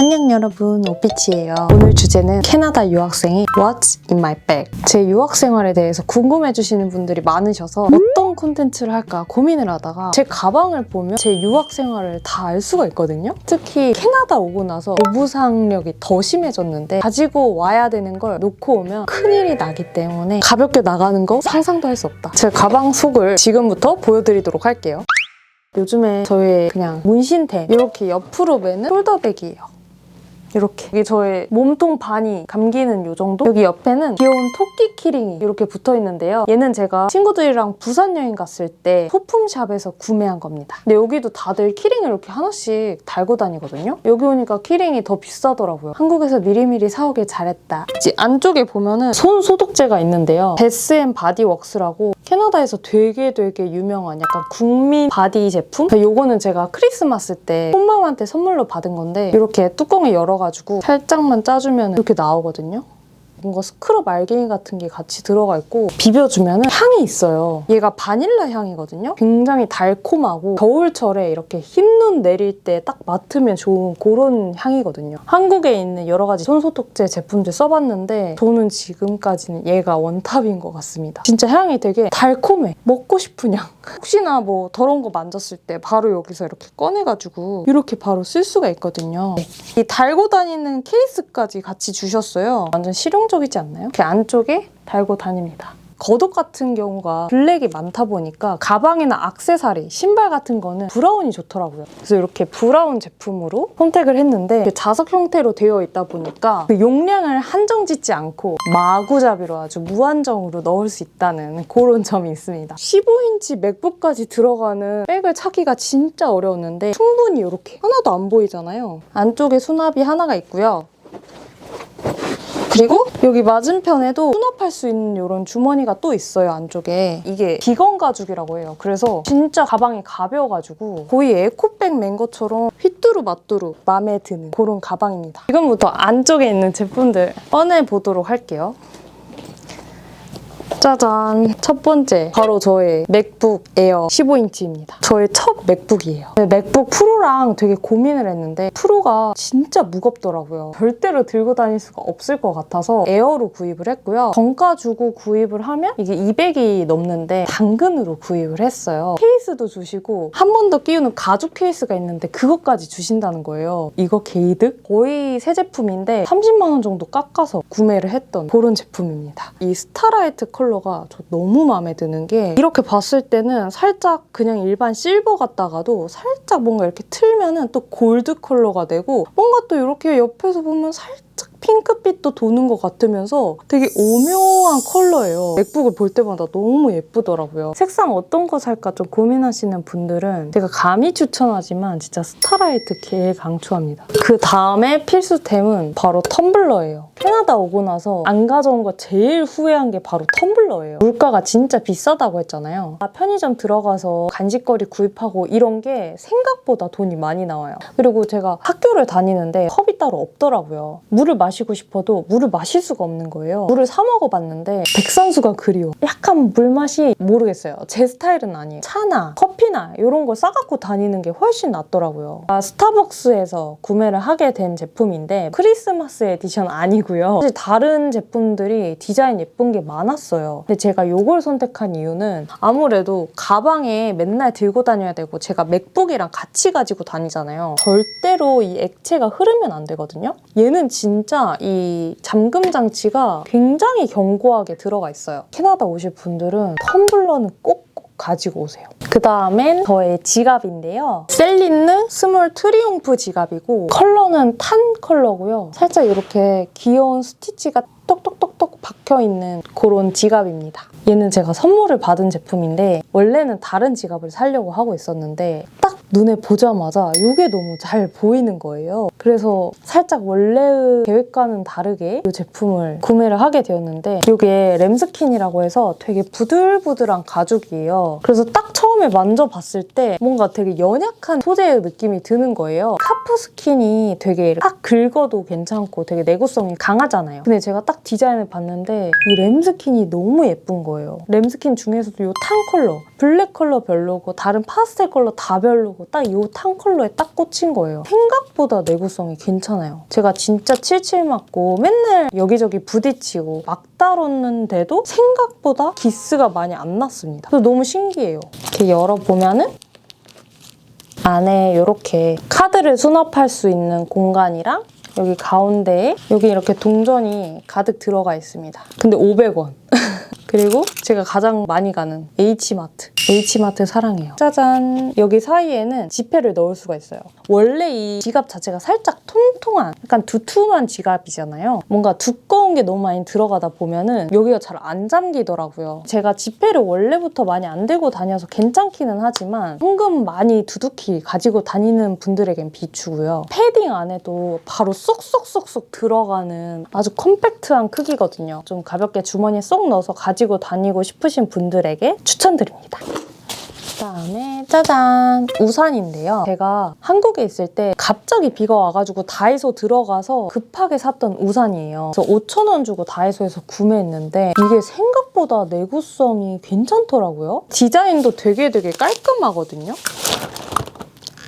안녕 여러분 오피치예요. 오늘 주제는 캐나다 유학생이 What's in my bag? 제 유학 생활에 대해서 궁금해 주시는 분들이 많으셔서 어떤 콘텐츠를 할까 고민을 하다가 제 가방을 보면 제 유학 생활을 다 알 수가 있거든요. 특히 캐나다 오고 나서 오부상력이 더 심해졌는데 가지고 와야 되는 걸 놓고 오면 큰일이 나기 때문에 가볍게 나가는 거 상상도 할 수 없다. 제 가방 속을 지금부터 보여드리도록 할게요. 요즘에 저의 그냥 문신템 이렇게 옆으로 매는 숄더백이에요. 이렇게 이게 저의 몸통 반이 감기는 요 정도? 여기 옆에는 귀여운 토끼 키링이 이렇게 붙어 있는데요. 얘는 제가 친구들이랑 부산 여행 갔을 때 소품샵에서 구매한 겁니다. 근데 여기도 다들 키링을 이렇게 하나씩 달고 다니거든요. 여기 오니까 키링이 더 비싸더라고요. 한국에서 미리미리 사오길 잘했다. 안쪽에 보면은 손 소독제가 있는데요. 베스앤 바디웍스라고 캐나다에서 되게 되게 유명한 약간 국민 바디 제품? 요거는 제가 크리스마스 때 손맘한테 선물로 받은 건데 이렇게 뚜껑을 열어 가지고 살짝만 짜주면 이렇게 나오거든요. 뭔가 스크럽 알갱이 같은 게 같이 들어가 있고 비벼주면 향이 있어요. 얘가 바닐라 향이거든요. 굉장히 달콤하고 겨울철에 이렇게 흰눈 내릴 때 딱 맡으면 좋은 그런 향이거든요. 한국에 있는 여러 가지 손소독제 제품들 써봤는데 저는 지금까지는 얘가 원탑인 것 같습니다. 진짜 향이 되게 달콤해. 먹고 싶은 향. 혹시나 뭐 더러운 거 만졌을 때 바로 여기서 이렇게 꺼내가지고 이렇게 바로 쓸 수가 있거든요. 이 달고 다니는 케이스까지 같이 주셨어요. 완전 실용적이지 않나요? 이렇게 안쪽에 달고 다닙니다. 겉옷 같은 경우가 블랙이 많다 보니까 가방이나 악세사리, 신발 같은 거는 브라운이 좋더라고요. 그래서 이렇게 브라운 제품으로 선택을 했는데 자석 형태로 되어 있다 보니까 그 용량을 한정 짓지 않고 마구잡이로 아주 무한정으로 넣을 수 있다는 그런 점이 있습니다. 15인치 맥북까지 들어가는 백을 찾기가 진짜 어려웠는데 충분히 이렇게 하나도 안 보이잖아요. 안쪽에 수납이 하나가 있고요. 그리고 여기 맞은편에도 수납할 수 있는 이런 주머니가 또 있어요 안쪽에. 이게 비건 가죽이라고 해요. 그래서 진짜 가방이 가벼워가지고 거의 에코백 맨 것처럼 휘뚜루 마뚜루 마음에 드는 그런 가방입니다. 지금부터 안쪽에 있는 제품들 꺼내보도록 할게요 짜잔. 첫 번째. 바로 저의 맥북 에어 15인치입니다. 저의 첫 맥북이에요. 맥북 프로랑 되게 고민을 했는데 프로가 진짜 무겁더라고요. 절대로 들고 다닐 수가 없을 것 같아서 에어로 구입을 했고요. 정가 주고 구입을 하면 이게 200이 넘는데 당근으로 구입을 했어요. 케이스도 주시고 한 번 더 끼우는 가죽 케이스가 있는데 그것까지 주신다는 거예요. 이거 게이득? 거의 새 제품인데 30만 원 정도 깎아서 구매를 했던 그런 제품입니다. 이 스타라이트 컬러 가 저 너무 마음에 드는 게 이렇게 봤을 때는 살짝 그냥 일반 실버 같다가도 살짝 뭔가 이렇게 틀면은 또 골드 컬러가 되고 뭔가 또 이렇게 옆에서 보면 살짝 핑크빛도 도는 것 같으면서 되게 오묘한 컬러예요. 맥북을 볼 때마다 너무 예쁘더라고요. 색상 어떤 거 살까 좀 고민하시는 분들은 제가 감히 추천하지만 진짜 스타라이트 개 강추합니다. 그 다음에 필수템은 바로 텀블러예요. 캐나다 오고 나서 안 가져온 거 제일 후회한 게 바로 텀블러예요. 물가가 진짜 비싸다고 했잖아요. 아, 편의점 들어가서 간식거리 구입하고 이런 게 생각보다 돈이 많이 나와요. 그리고 제가 학교를 다니는데 컵이 따로 없더라고요. 물을 마 시고 싶어도 물을 마실 수가 없는 거예요. 물을 사 먹어봤는데 백선수가 그리워. 약간 물 맛이 모르겠어요. 제 스타일은 아니에요. 차나 커피나 이런 걸 싸갖고 다니는 게 훨씬 낫더라고요. 아, 스타벅스에서 구매를 하게 된 제품인데 크리스마스 에디션 아니고요. 사실 다른 제품들이 디자인 예쁜 게 많았어요. 근데 제가 이걸 선택한 이유는 아무래도 가방에 맨날 들고 다녀야 되고 제가 맥북이랑 같이 가지고 다니잖아요. 절대로 이 액체가 흐르면 안 되거든요. 얘는 진짜 이 잠금 장치가 굉장히 견고하게 들어가 있어요. 캐나다 오실 분들은 텀블러는 꼭 가지고 오세요. 그 다음엔 저의 지갑인데요. 셀린느 스몰 트리움프 지갑이고 컬러는 탄 컬러고요. 살짝 이렇게 귀여운 스티치가 똑똑똑똑 박혀있는 그런 지갑입니다. 얘는 제가 선물을 받은 제품인데 원래는 다른 지갑을 사려고 하고 있었는데 딱 눈에 보자마자 이게 너무 잘 보이는 거예요. 그래서 살짝 원래의 계획과는 다르게 이 제품을 구매를 하게 되었는데 이게 램스킨이라고 해서 되게 부들부들한 가죽이에요. 그래서 딱 처음에 만져봤을 때 뭔가 되게 연약한 소재의 느낌이 드는 거예요. 카프 스킨이 되게 딱 긁어도 괜찮고 되게 내구성이 강하잖아요. 근데 제가 딱 디자인을 봤는데 이 램스킨이 너무 예쁜 거예요. 램스킨 중에서도 이탄 컬러 블랙 컬러 별로고 다른 파스텔 컬러 다 별로고 딱이탄 컬러에 딱 꽂힌 거예요. 생각보다 내구성이 괜찮아요. 제가 진짜 칠칠 맞고 맨날 여기저기 부딪히고 막 다뤘는데도 생각보다 기스가 많이 안 났습니다. 그래서 너무 신기해요. 이렇게 열어보면은 안에 이렇게 카드를 수납할 수 있는 공간이랑 여기 가운데에 여기 이렇게 동전이 가득 들어가 있습니다. 근데 500원. 그리고 제가 가장 많이 가는 H마트. H마트 사랑해요. 짜잔! 여기 사이에는 지폐를 넣을 수가 있어요. 원래 이 지갑 자체가 살짝 통통한, 약간 두툼한 지갑이잖아요. 뭔가 두꺼운 게 너무 많이 들어가다 보면은 여기가 잘 안 잠기더라고요. 제가 지폐를 원래부터 많이 안 들고 다녀서 괜찮기는 하지만 현금 많이 두둑히 가지고 다니는 분들에겐 비추고요. 패딩 안에도 바로 쏙쏙쏙쏙 들어가는 아주 컴팩트한 크기거든요. 좀 가볍게 주머니에 쏙 넣어서 가지고 다니고 싶으신 분들에게 추천드립니다. 그다음에 짜잔 우산인데요. 제가 한국에 있을 때 갑자기 비가 와가지고 다이소 들어가서 급하게 샀던 우산이에요. 그래서 5천 원 주고 다이소에서 구매했는데 이게 생각보다 내구성이 괜찮더라고요. 디자인도 되게 되게 깔끔하거든요.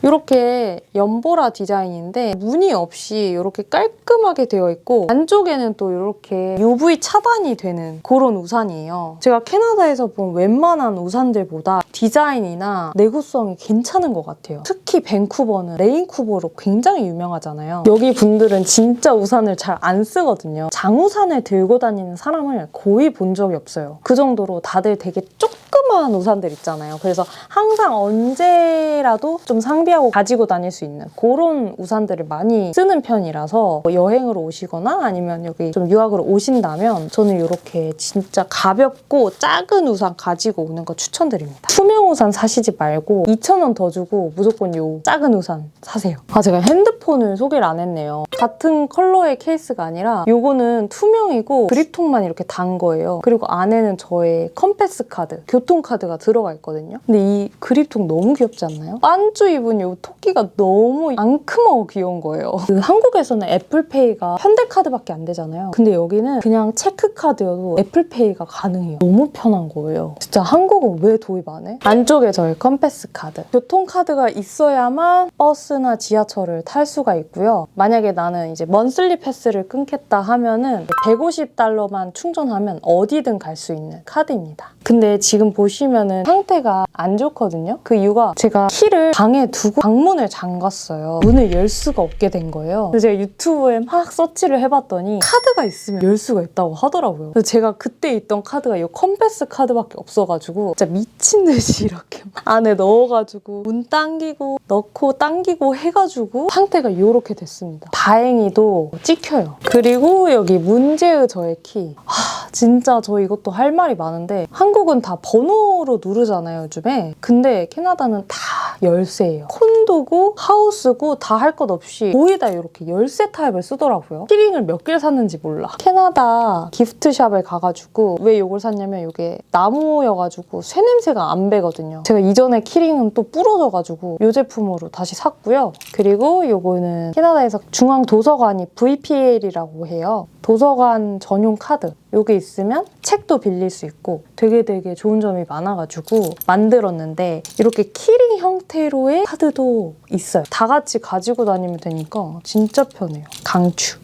이렇게 연보라 디자인인데 무늬 없이 이렇게 깔끔하게 되어 있고 안쪽에는 또 이렇게 UV 차단이 되는 그런 우산이에요. 제가 캐나다에서 본 웬만한 우산들보다 디자인이나 내구성이 괜찮은 것 같아요. 특히 밴쿠버는 레인쿠버로 굉장히 유명하잖아요. 여기 분들은 진짜 우산을 잘 안 쓰거든요. 장우산을 들고 다니는 사람을 거의 본 적이 없어요. 그 정도로 다들 되게 조그마한 우산들 있잖아요. 그래서 항상 언제라도 좀 상비 하고 가지고 다닐 수 있는 그런 우산들을 많이 쓰는 편이라서 뭐 여행으로 오시거나 아니면 여기 좀 유학으로 오신다면 저는 이렇게 진짜 가볍고 작은 우산 가지고 오는 거 추천드립니다. 투명 우산 사시지 말고 2,000원 더 주고 무조건 이 작은 우산 사세요. 아 제가 핸드폰을 소개를 안 했네요. 같은 컬러의 케이스가 아니라 이거는 투명이고 그립통만 이렇게 단 거예요. 그리고 안에는 저의 컴패스 카드, 교통카드가 들어가 있거든요. 근데 이 그립통 너무 귀엽지 않나요? 반주 입은 이 토끼가 너무 앙큼하고 귀여운 거예요. 그 한국에서는 애플페이가 현대카드밖에 안 되잖아요. 근데 여기는 그냥 체크카드여도 애플페이가 가능해요. 너무 편한 거예요. 진짜 한국은 왜 도입 안 해? 안쪽에 저의 컴패스 카드. 교통카드가 있어야만 버스나 지하철을 탈 수가 있고요. 만약에 나는 이제 먼슬리 패스를 끊겠다 하면은 150달러만 충전하면 어디든 갈 수 있는 카드입니다. 근데 지금 보시면은 상태가 안 좋거든요. 그 이유가 제가 키를 방에 두고 방문을 잠갔어요. 문을 열 수가 없게 된 거예요. 그래서 제가 유튜브에 막 서치를 해봤더니 카드가 있으면 열 수가 있다고 하더라고요. 그래서 제가 그때 있던 카드가 이 컴패스 카드밖에 없어가지고 진짜 미친 듯이 이렇게 막 안에 넣어가지고 문 당기고 넣고 당기고 해가지고 상태가 이렇게 됐습니다. 다행히도 찍혀요. 그리고 여기 문제의 저의 키. 하, 진짜 저 이것도 할 말이 많은데 한국은 다 번호로 누르잖아요 요즘에. 근데 캐나다는 다 열쇠예요. 콘도고 하우스고 다 할 것 없이 거의 다 이렇게 열쇠 타입을 쓰더라고요. 키링을 몇 개를 샀는지 몰라. 캐나다 기프트샵에 가가지고 왜 이걸 샀냐면 이게 나무여가지고 쇠 냄새가 안 배거든요. 제가 이전에 키링은 또 부러져가지고 이 제품으로 다시 샀고요. 그리고 이거는 캐나다에서 중앙 도서관이 VPL이라고 해요. 도서관 전용 카드. 이게 있으면 책도 빌릴 수 있고 되게 되게 좋은 점이 많아가지고 만들었는데 이렇게 키링 형태로의 카드도 있어요. 다 같이 가지고 다니면 되니까 진짜 편해요. 강추.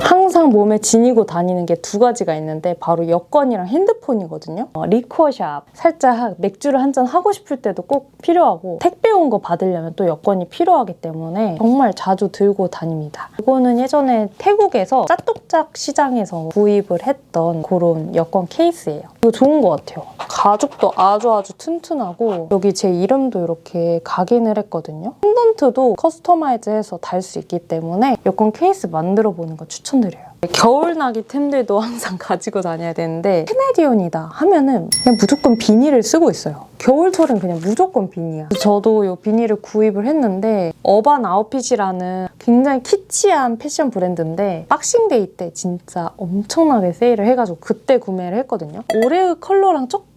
항상 몸에 지니고 다니는 게 두 가지가 있는데 바로 여권이랑 핸드폰이거든요. 어, 리코샵 살짝 맥주를 한 잔 하고 싶을 때도 꼭 필요하고 택배 온 거 받으려면 또 여권이 필요하기 때문에 정말 자주 들고 다닙니다. 이거는 예전에 태국에서 짜뚝짝 시장에서 구입을 했던 그런 여권 케이스예요. 이거 좋은 것 같아요. 가죽도 아주 아주 튼튼하고 여기 제 이름도 이렇게 각인을 했거든요. 펜던트도 커스터마이즈해서 달 수 있기 때문에 여권 케이스 만들어 보는 거 추천드려요. 겨울나기 템들도 항상 가지고 다녀야 되는데 캐네디언이다 하면은 그냥 무조건 비닐을 쓰고 있어요. 겨울철은 그냥 무조건 비니야. 저도 이 비닐을 구입을 했는데 어반 아웃핏이라는 굉장히 키치한 패션 브랜드인데 박싱데이 때 진짜 엄청나게 세일을 해가지고 그때 구매를 했거든요. 올해의 컬러랑 조금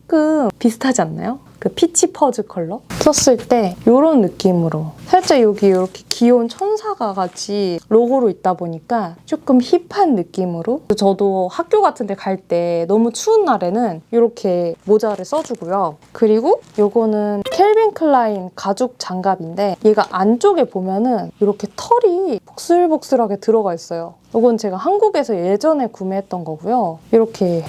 비슷하지 않나요? 그 피치 퍼즈 컬러 썼을 때 이런 느낌으로 살짝 여기 이렇게 귀여운 천사가 같이 로고로 있다 보니까 조금 힙한 느낌으로 저도 학교 같은 데 갈 때 너무 추운 날에는 이렇게 모자를 써주고요. 그리고 요거는 켈빈 클라인 가죽 장갑인데 얘가 안쪽에 보면은 이렇게 털이 복슬복슬하게 들어가 있어요. 이건 제가 한국에서 예전에 구매했던 거고요. 이렇게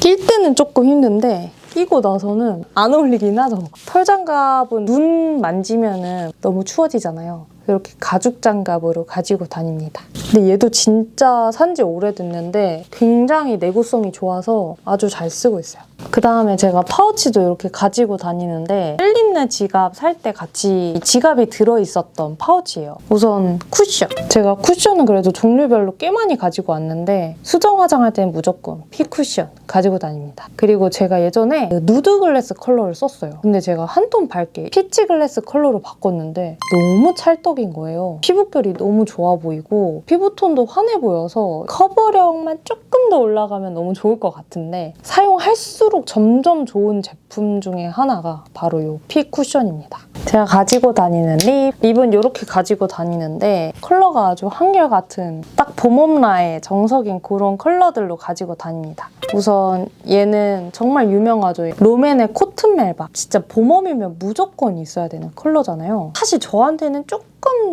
낄 때는 조금 힘든데 끼고 나서는 안 어울리긴 하죠. 털 장갑은 눈 만지면은 너무 추워지잖아요. 이렇게 가죽 장갑으로 가지고 다닙니다. 근데 얘도 진짜 산지 오래됐는데 굉장히 내구성이 좋아서 아주 잘 쓰고 있어요. 그 다음에 제가 파우치도 이렇게 가지고 다니는데 셀린느 지갑 살 때 같이 이 지갑이 들어있었던 파우치예요. 우선 쿠션. 제가 쿠션은 그래도 종류별로 꽤 많이 가지고 왔는데 수정 화장할 때는 무조건 피 쿠션 가지고 다닙니다. 그리고 제가 예전에 그 누드 글래스 컬러를 썼어요. 근데 제가 한 톤 밝게 피치 글래스 컬러로 바꿨는데 너무 찰떡인 거예요. 피부결이 너무 좋아 보이고 피부톤도 환해 보여서 커버력만 조금 더 올라가면 너무 좋을 것 같은데 사용할 수록 점점 좋은 제품 중에 하나가 바로 이 피 쿠션입니다. 제가 가지고 다니는 립, 립은 이렇게 가지고 다니는데 컬러가 아주 한결같은 딱 봄웜라의 정석인 그런 컬러들로 가지고 다닙니다. 우선 얘는 정말 유명하죠. 롬앤의 코튼 멜밥. 진짜 봄웜이면 무조건 있어야 되는 컬러잖아요. 사실 저한테는 조금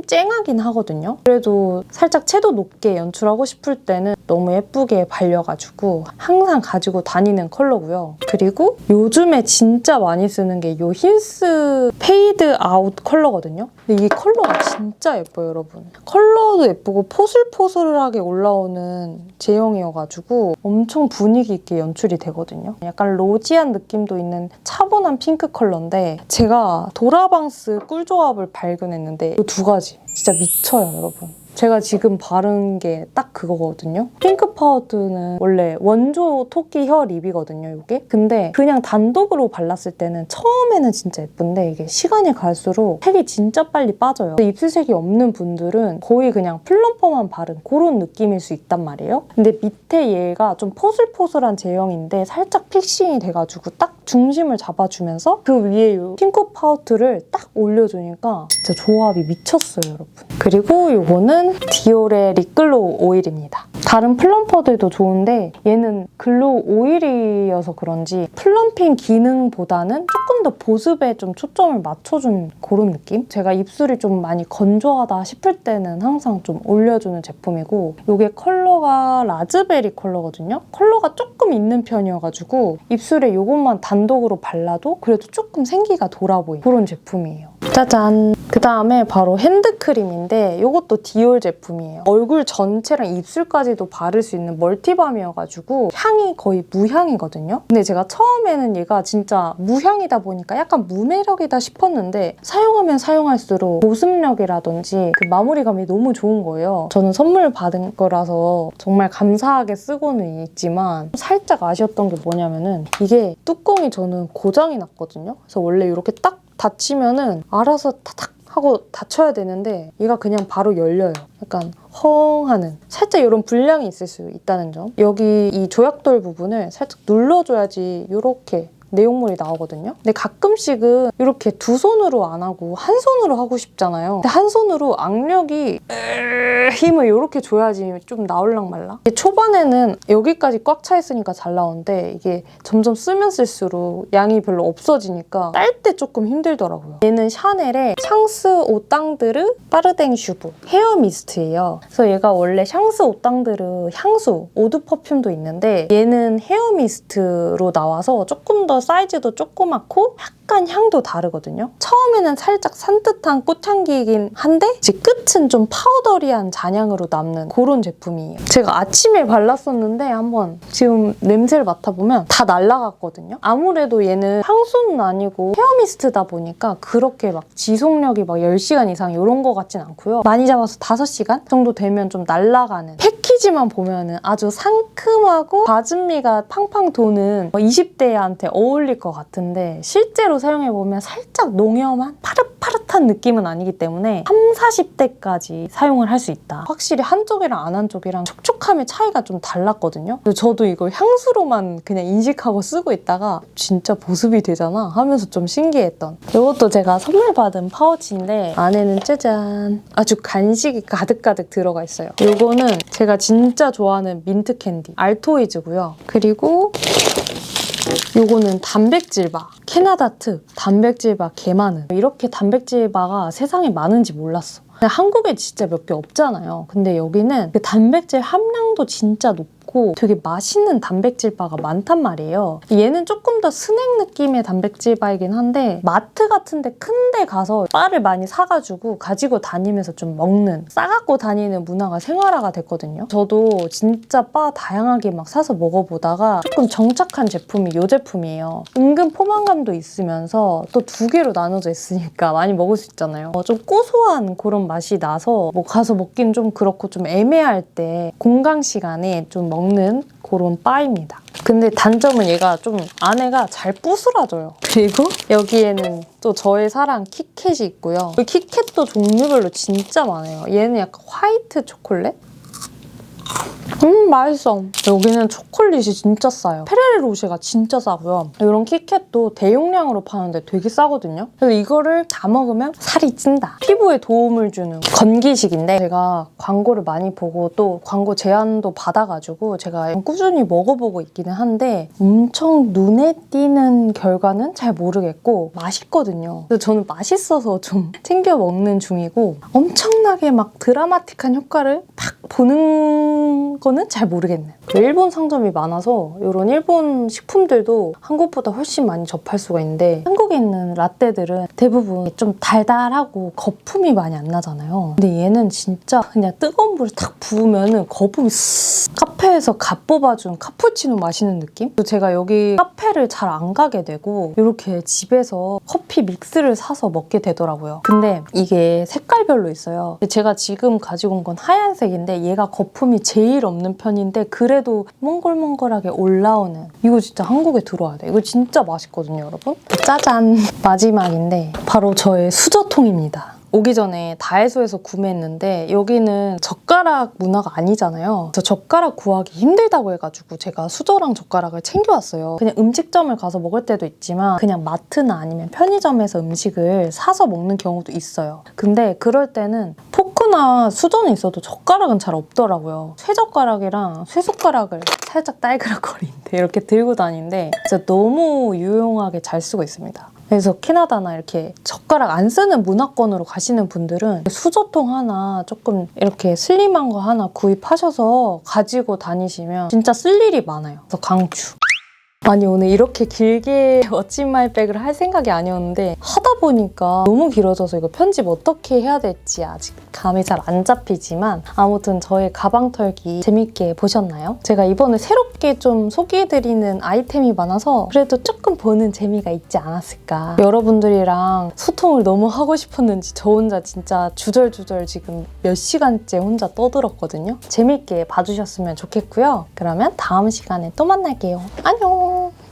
쨍하긴 하거든요. 그래도 살짝 채도 높게 연출하고 싶을 때는 너무 예쁘게 발려가지고 항상 가지고 다니는 컬러고요. 그리고 요즘에 진짜 많이 쓰는 게이 힌스 페이드 아웃 컬러거든요. 근데 이 컬러가 진짜 예뻐요, 여러분. 컬러도 예쁘고 포슬포슬하게 올라오는 제형이어가지고 엄청 분위기 있게 연출이 되거든요. 약간 로지한 느낌도 있는 차분한 핑크 컬러인데 제가 도라방스 꿀조합을 발견했는데 이 두 가지 진짜 미쳐요, 여러분. 제가 지금 바른 게 딱 그거거든요. 핑크 파우드는 원래 원조 토끼 헤어 립이거든요, 이게. 근데 그냥 단독으로 발랐을 때는 처음에는 진짜 예쁜데 이게 시간이 갈수록 색이 진짜 빨리 빠져요. 입술색이 없는 분들은 거의 그냥 플럼퍼만 바른 그런 느낌일 수 있단 말이에요. 근데 밑에 얘가 좀 포슬포슬한 제형인데 살짝 픽싱이 돼가지고 딱 중심을 잡아주면서 그 위에 이 핑크 파우더를 딱 올려주니까 진짜 조합이 미쳤어요, 여러분. 그리고 이거는 디올의 립글로우 오일입니다. 다른 플럼퍼들도 좋은데 얘는 글로우 오일이어서 그런지 플럼핑 기능보다는 조금 더 보습에 좀 초점을 맞춰준 그런 느낌? 제가 입술이 좀 많이 건조하다 싶을 때는 항상 좀 올려주는 제품이고 이게 컬러가 라즈베리 컬러거든요. 컬러가 조금 있는 편이어가지고 입술에 이것만 단독으로 발라도 그래도 조금 생기가 돌아 보이는 그런 제품이에요. 짜잔! 그 다음에 바로 핸드크림인데 이것도 디올 제품이에요. 얼굴 전체랑 입술까지도 바를 수 있는 멀티밤이어가지고 향이 거의 무향이거든요. 근데 제가 처음에는 얘가 진짜 무향이다 보니까 약간 무매력이다 싶었는데 사용하면 사용할수록 보습력이라든지 그 마무리감이 너무 좋은 거예요. 저는 선물 받은 거라서 정말 감사하게 쓰고는 있지만 살짝 아쉬웠던 게 뭐냐면은 이게 뚜껑이 저는 고장이 났거든요. 그래서 원래 이렇게 딱 닫히면은 알아서 타닥 하고 닫혀야 되는데 얘가 그냥 바로 열려요. 약간 헝하는 살짝 이런 불량이 있을 수 있다는 점. 여기 이 조약돌 부분을 살짝 눌러줘야지 이렇게 내용물이 나오거든요. 근데 가끔씩은 이렇게 두 손으로 안 하고 한 손으로 하고 싶잖아요. 근데 한 손으로 악력이 힘을 이렇게 줘야지 좀 나올랑. 이게 초반에는 여기까지 꽉 차 있으니까 잘 나오는데 이게 점점 쓰면 쓸수록 양이 별로 없어지니까 딸 때 조금 힘들더라고요. 얘는 샤넬의 샹스 오땅드르 빠르댕 슈브 헤어 미스트예요. 그래서 얘가 원래 샹스 오땅드르 향수 오드 퍼퓸도 있는데 얘는 헤어 미스트로 나와서 조금 더 사이즈도 조그맣고 약간 향도 다르거든요. 처음에는 살짝 산뜻한 꽃향기이긴 한데 이제 끝은 좀 파우더리한 잔향으로 남는 그런 제품이에요. 제가 아침에 발랐었는데 한번 지금 냄새를 맡아보면 다 날라갔거든요. 아무래도 얘는 향수는 아니고 헤어미스트다 보니까 그렇게 막 지속력이 막 10시간 이상 이런 거 같진 않고요. 많이 잡아서 5시간 정도 되면 좀 날라가는 패키지만 보면은 아주 상큼하고 가진미가 팡팡 도는 20대한테 어울릴 것 같은데 실제로 사용해보면 살짝 농염한 파릇파릇 파릇파릇한 느낌은 아니기 때문에 3, 40대까지 사용을 할 수 있다. 확실히 한쪽이랑 안 한쪽이랑 촉촉함의 차이가 좀 달랐거든요. 저도 이걸 향수로만 그냥 인식하고 쓰고 있다가 진짜 보습이 되잖아 하면서 좀 신기했던. 이것도 제가 선물 받은 파우치인데 안에는 짜잔 아주 간식이 가득가득 들어가 있어요. 이거는 제가 진짜 좋아하는 민트 캔디 알토이즈고요. 그리고 요거는 단백질 바 캐나다 특 단백질 바 개 많은. 이렇게 단백질 바가 세상에 많은지 몰랐어. 한국에 진짜 몇 개 없잖아요. 근데 여기는 그 단백질 함량도 진짜 높고 되게 맛있는 단백질 바가 많단 말이에요 얘는 조금 더 스낵 느낌의 단백질 바이긴 한데 마트 같은 데 큰데 가서 바를 많이 사가지고 가지고 다니면서 좀 먹는 싸갖고 다니는 문화가 생활화가 됐거든요 저도 진짜 바 다양하게 막 사서 먹어보다가 조금 정착한 제품이 이 제품이에요. 은근 포만감도 있으면서 또 두 개로 나눠져 있으니까 많이 먹을 수 있잖아요. 어, 좀 고소한 그런 맛이 나서 뭐 가서 먹긴 좀 그렇고 좀 애매할 때 공강 시간에 좀 먹는 그런 바입니다. 근데 단점은 얘가 좀 안에가 잘 부스러져요. 그리고 여기에는 또 저의 사랑 키캣이 있고요. 이 키캣도 종류별로 진짜 많아요. 얘는 약간 화이트 초콜릿? 음 맛있어. 여기는 초콜릿이 진짜 싸요. 페레르 로쉐가 진짜 싸고요. 이런 키캣도 대용량으로 파는데 되게 싸거든요. 그래서 이거를 다 먹으면 살이 찐다. 피부에 도움을 주는 건기식인데 제가 광고를 많이 보고 또 광고 제안도 받아가지고 제가 꾸준히 먹어보고 있기는 한데 엄청 눈에 띄는 결과는 잘 모르겠고 맛있거든요. 그래서 저는 맛있어서 좀 챙겨 먹는 중이고 엄청나게 막 드라마틱한 효과를 팍 보는 거는 잘 모르겠네. 일본 상점이 많아서 이런 일본 식품들도 한국보다 훨씬 많이 접할 수가 있는데 한국에 있는 라떼들은 대부분 좀 달달하고 거품이 많이 안 나잖아요. 근데 얘는 진짜 그냥 뜨거운 물을 탁 부으면 거품이 쓱 카페에서 갓 뽑아준 카푸치노 마시는 느낌? 제가 여기 카페를 잘 안 가게 되고 이렇게 집에서 커피 믹스를 사서 먹게 되더라고요. 근데 이게 색깔별로 있어요. 제가 지금 가지고 온 건 하얀색인데 얘가 거품이 제일 없는 편인데 그래도 몽글몽글하게 올라오는 이거 진짜 한국에 들어와야 돼. 이거 진짜 맛있거든요, 여러분. 짜잔! 마지막인데 바로 저의 수저통입니다. 오기 전에 다이소에서 구매했는데 여기는 젓가락 문화가 아니잖아요. 그래서 젓가락 구하기 힘들다고 해가지고 제가 수저랑 젓가락을 챙겨왔어요. 그냥 음식점을 가서 먹을 때도 있지만 그냥 마트나 아니면 편의점에서 음식을 사서 먹는 경우도 있어요. 근데 그럴 때는 포크나 수저는 있어도 젓가락은 잘 없더라고요. 쇠젓가락이랑 쇠숟가락을 살짝 딸그락거리는데 이렇게 들고 다니는데 진짜 너무 유용하게 잘 쓰고 있습니다. 그래서 캐나다나 이렇게 젓가락 안 쓰는 문화권으로 가시는 분들은 수저통 하나 조금 이렇게 슬림한 거 하나 구입하셔서 가지고 다니시면 진짜 쓸 일이 많아요. 그래서 강추. 아니 오늘 이렇게 길게 워칭 마이 백을 할 생각이 아니었는데 하다 보니까 너무 길어져서 이거 편집 어떻게 해야 될지 아직 감이 잘 안 잡히지만 아무튼 저의 가방 털기 재밌게 보셨나요? 제가 이번에 새롭게 좀 소개해드리는 아이템이 많아서 그래도 조금 보는 재미가 있지 않았을까. 여러분들이랑 소통을 너무 하고 싶었는지 저 혼자 진짜 주절주절 지금 몇 시간째 혼자 떠들었거든요. 재밌게 봐주셨으면 좋겠고요. 그러면 다음 시간에 또 만날게요. 안녕 안녕